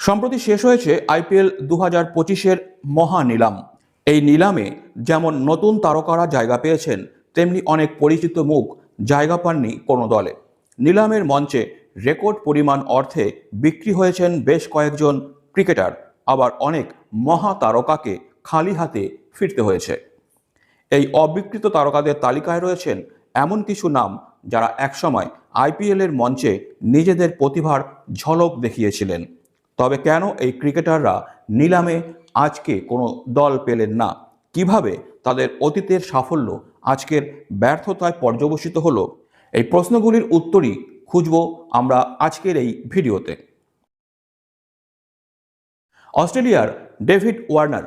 সম্প্রতি শেষ হয়েছে আইপিএল দু হাজার পঁচিশের মহা নিলাম। এই নিলামে যেমন নতুন তারকারা জায়গা পেয়েছেন, তেমনি অনেক পরিচিত মুখ জায়গা পাননি কোনো দলে। নিলামের মঞ্চে রেকর্ড পরিমাণ অর্থে বিক্রি হয়েছেন বেশ কয়েকজন ক্রিকেটার, আবার অনেক মহা তারকাকে খালি হাতে ফিরতে হয়েছে। এই অবিকৃত তারকাদের তালিকায় রয়েছেন এমন কিছু নাম যারা একসময় আইপিএলের মঞ্চে নিজেদের প্রতিভার ঝলক দেখিয়েছিলেন। তবে কেন এই ক্রিকেটাররা নিলামে আজকে কোনো দল পেলেন না? কীভাবে তাদের অতীতের সাফল্য আজকের ব্যর্থতায় পর্যবসিত হলো? এই প্রশ্নগুলির উত্তরই খুঁজব আমরা আজকের এই ভিডিওতে। অস্ট্রেলিয়ার ডেভিড ওয়ার্নার,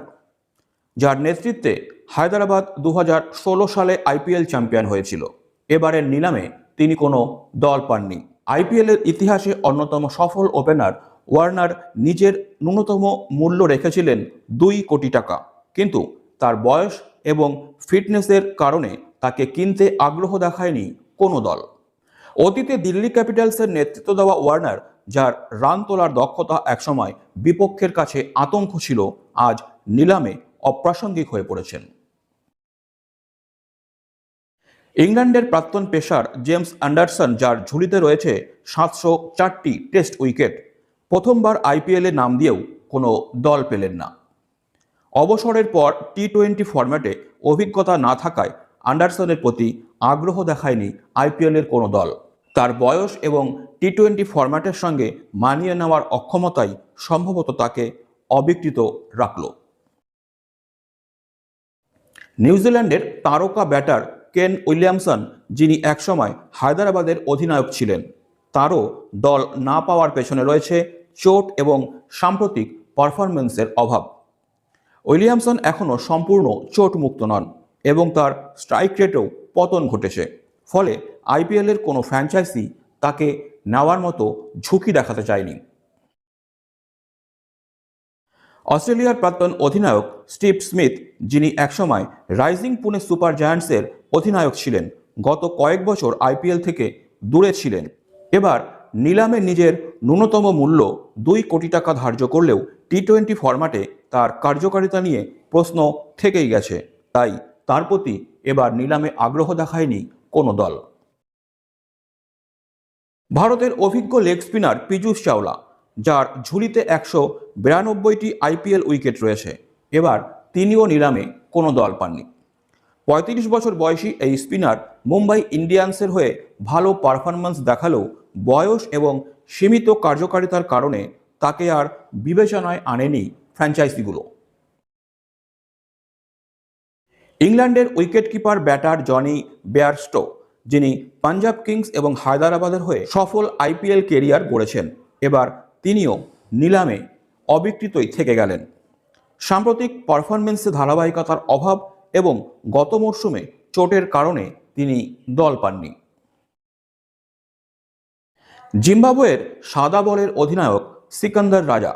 যার নেতৃত্বে হায়দ্রাবাদ দু হাজার ষোলো সালে আইপিএল চ্যাম্পিয়ন হয়েছিল, এবারের নিলামে তিনি কোনো দল পাননি। আইপিএলের ইতিহাসে অন্যতম সফল ওপেনার ওয়ার্নার নিজের ন্যূনতম মূল্য রেখেছিলেন দুই কোটি টাকা। কিন্তু তার বয়স এবং ফিটনেসের কারণে তাকে কিনতে আগ্রহ দেখায়নি কোনো দল। অতীতে দিল্লি ক্যাপিটালসের নেতৃত্ব দেওয়া ওয়ার্নার, যার রান তোলার দক্ষতা একসময় বিপক্ষের কাছে আতঙ্ক ছিল, আজ নিলামে অপ্রাসঙ্গিক হয়ে পড়েছেন। ইংল্যান্ডের প্রাক্তন পেসার জেমস অ্যান্ডারসন, যার ঝুলিতে রয়েছে সাতশো চারটি টেস্ট উইকেট প্রথমবার আইপিএলে নাম দিয়েও কোনো দল পেলেন না। অবসরের পর টি টোয়েন্টি ফরম্যাটে অভিজ্ঞতা না থাকায় অ্যান্ডারসনের প্রতি আগ্রহ দেখায়নি আইপিএলের কোনো দল। তার বয়স এবং টি টোয়েন্টি ফরম্যাটের সঙ্গে মানিয়ে নেওয়ার অক্ষমতাই সম্ভবত তাকে অবিকৃত রাখল। নিউজিল্যান্ডের তারকা ব্যাটার কেন উইলিয়ামসন, যিনি একসময় হায়দ্রাবাদের অধিনায়ক ছিলেন, তারও দল না পাওয়ার পেছনে রয়েছে চোট এবং সাম্প্রতিক পারফরমেন্সের অভাব। উইলিয়ামসন এখনও সম্পূর্ণ চোটমুক্ত নন এবং তার স্ট্রাইক রেটেও পতন ঘটেছে। ফলে আইপিএলের কোনো ফ্র্যাঞ্চাইজি তাকে নেওয়ার মতো ঝুঁকি দেখাতে চায়নি। অস্ট্রেলিয়ার প্রাক্তন অধিনায়ক স্টিভ স্মিথ, যিনি একসময় রাইজিং পুনে সুপার জায়ান্টসের অধিনায়ক ছিলেন, গত কয়েক বছর আইপিএল থেকে দূরে ছিলেন। এবার নিলামে নিজের ন্যূনতম মূল্য দুই কোটি টাকা ধার্য করলেও টি টোয়েন্টি ফরম্যাটে তার কার্যকারিতা নিয়ে প্রশ্ন থেকেই গেছে। তাই তার প্রতি এবার নিলামে আগ্রহ দেখায়নি কোনো দল। ভারতের অভিজ্ঞ লেগ স্পিনার পীযূষ চাওলা, যার ঝুলিতে একশো বিরানব্বইটি আইপিএল উইকেট রয়েছে, এবার তিনিও নিলামে কোনো দল পাননি। পঁয়ত্রিশ বছর বয়সী এই স্পিনার মুম্বাই ইন্ডিয়ান্সের হয়ে ভালো পারফরম্যান্স দেখালেও বয়স এবং সীমিত কার্যকারিতার কারণে তাকে আর বিবেচনায় আনেনি ফ্র্যাঞ্চাইজিগুলো। ইংল্যান্ডের wicket keeper batter Jonny Bairstow, যিনি পাঞ্জাব কিংস এবং হায়দ্রাবাদের হয়ে সফল আইপিএল কেরিয়ার গড়েছেন, এবার তিনিও নিলামে অবিকৃতই থেকে গেলেন। সাম্প্রতিক পারফরমেন্সে ধারাবাহিকতার অভাব এবং গত মরশুমে চোটের কারণে তিনি দল পাননি। জিম্বাবুয়ের সাদা বলের অধিনায়ক সিকান্দার রাজা,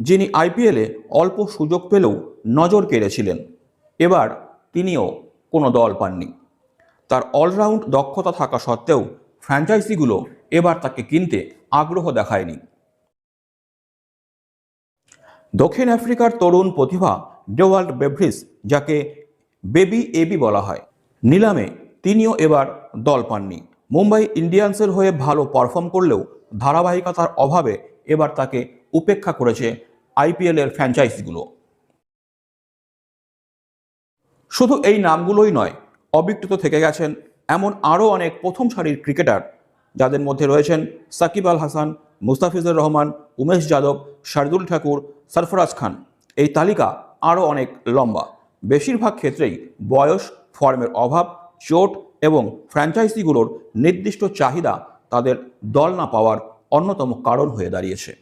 যিনি আইপিএলে অল্প সুযোগ পেলেও নজর কেড়েছিলেন। এবার তিনিও কোনো দল পাননি। তার অলরাউন্ড দক্ষতা থাকা সত্ত্বেও ফ্র্যাঞ্চাইজিগুলো এবার তাকে কিনতে আগ্রহ দেখায়নি। দক্ষিণ আফ্রিকার তরুণ প্রতিভা ডেওয়াল্ড বেভ্রিস, যাকে বেবি এবি বলা হয়, নিলামে তিনিও এবার দল পাননি। মুম্বাই ইন্ডিয়ান্সের হয়ে ভালো পারফর্ম করলেও ধারাবাহিকতার অভাবে এবার তাকে উপেক্ষা করেছে আইপিএলের ফ্র্যাঞ্চাইজিগুলো শুধু এই নামগুলোই নয়, অবিকৃত থেকে গেছেন এমন আরও অনেক প্রথম সারির ক্রিকেটার যাদের মধ্যে রয়েছেন সাকিব আল হাসান, মুস্তাফিজুর রহমান, উমেশ যাদব, শার্দুল ঠাকুর, সরফরাজ খান। এই তালিকা আরও অনেক লম্বা। বেশিরভাগ ক্ষেত্রেই বয়স ফর্মের অভাব, চোট এবং ফ্র্যাঞ্চাইজিগুলোর নির্দিষ্ট চাহিদা তাদের দল না পাওয়ার অন্যতম কারণ হয়ে দাঁড়িয়েছে।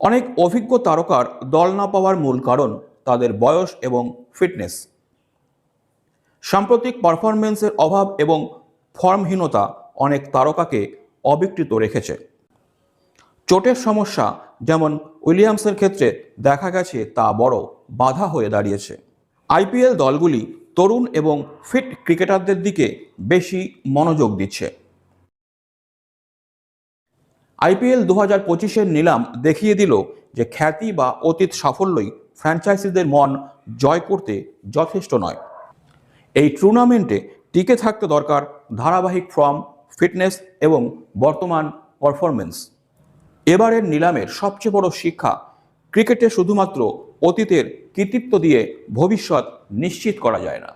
অনেক অভিজ্ঞ তারকার দল না পাওয়ার মূল কারণ তাদের বয়স এবং ফিটনেস। সাম্প্রতিক পারফরমেন্সের অভাব এবং ফর্মহীনতা অনেক তারকাকে অবিকৃত রেখেছে। চোটের সমস্যা যেমন উইলিয়ামসের ক্ষেত্রে দেখা গেছে তা বড় বাধা হয়ে দাঁড়িয়েছে। আইপিএল দলগুলি তরুণ এবং ফিট ক্রিকেটারদের দিকে বেশি মনোযোগ দিচ্ছে। আইপিএল দু হাজার পঁচিশের নিলাম দেখিয়ে দিল যে খ্যাতি বা অতীত সাফল্যই ফ্র্যাঞ্চাইজিদের মন জয় করতে যথেষ্ট নয়। এই টুর্নামেন্টে টিকে থাকতে দরকার ধারাবাহিক ফর্ম, ফিটনেস এবং বর্তমান পারফরমেন্স এবারের নিলামের সবচেয়ে বড় শিক্ষা ক্রিকেটে শুধুমাত্র অতীতের কৃতিত্ব দিয়ে ভবিষ্যৎ নিশ্চিত করা যায় না।